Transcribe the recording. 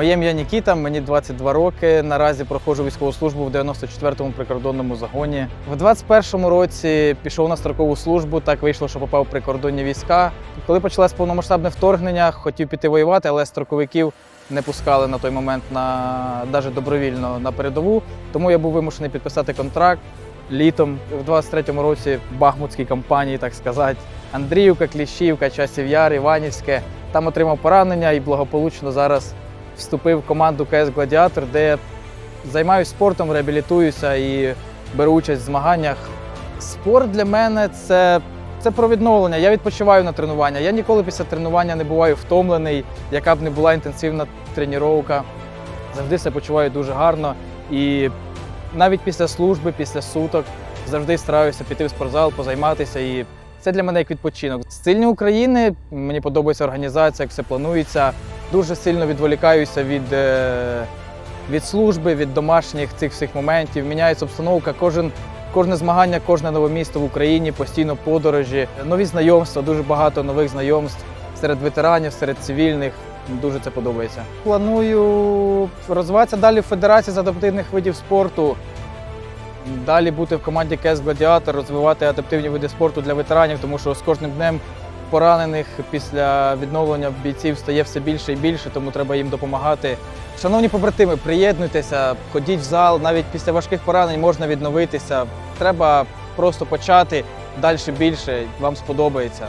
Моє ім'я Нікіта, мені 22 роки. Наразі проходжу військову службу в 94-му прикордонному загоні. В 21-му році пішов на строкову службу. Так вийшло, що попав прикордонні війська. Коли почалось повномасштабне вторгнення, хотів піти воювати, але строковиків не пускали на той момент на навіть добровільно на передову. Тому я був вимушений підписати контракт літом в 23-му році в Бахмутській кампанії, так сказати. Андріївка, Кліщівка, Часів Яр, Іванівське. Там отримав поранення і благополучно зараз вступив в команду КС Гладіатор, де я займаюся спортом, реабілітуюся і беру участь в змаганнях. Спорт для мене це, це про відновлення. Я відпочиваю на тренування. Я ніколи після тренування не буваю втомлений, яка б не була інтенсивна тренування. Завжди себе почуваю дуже гарно. І навіть після служби, після суток завжди стараюся піти в спортзал, позайматися. І це для мене як відпочинок. Сильні України мені подобається організація, як все планується. Дуже сильно відволікаюся від, е, від служби, від домашніх цих всіх моментів. Міняється обстановка. Кожен, кожне змагання, кожне нове місто в Україні, постійно подорожі, нові знайомства, дуже багато нових знайомств серед ветеранів, серед цивільних. Дуже це подобається. Планую розвиватися далі в Федерації з адаптивних видів спорту. Далі бути в команді КС Гладіатор, розвивати адаптивні види спорту для ветеранів, тому що з кожним днем поранених після відновлення бійців стає все більше і більше, тому треба їм допомагати. Шановні побратими, приєднуйтеся, ходіть в зал, навіть після важких поранень можна відновитися. Треба просто почати далі більше, вам сподобається.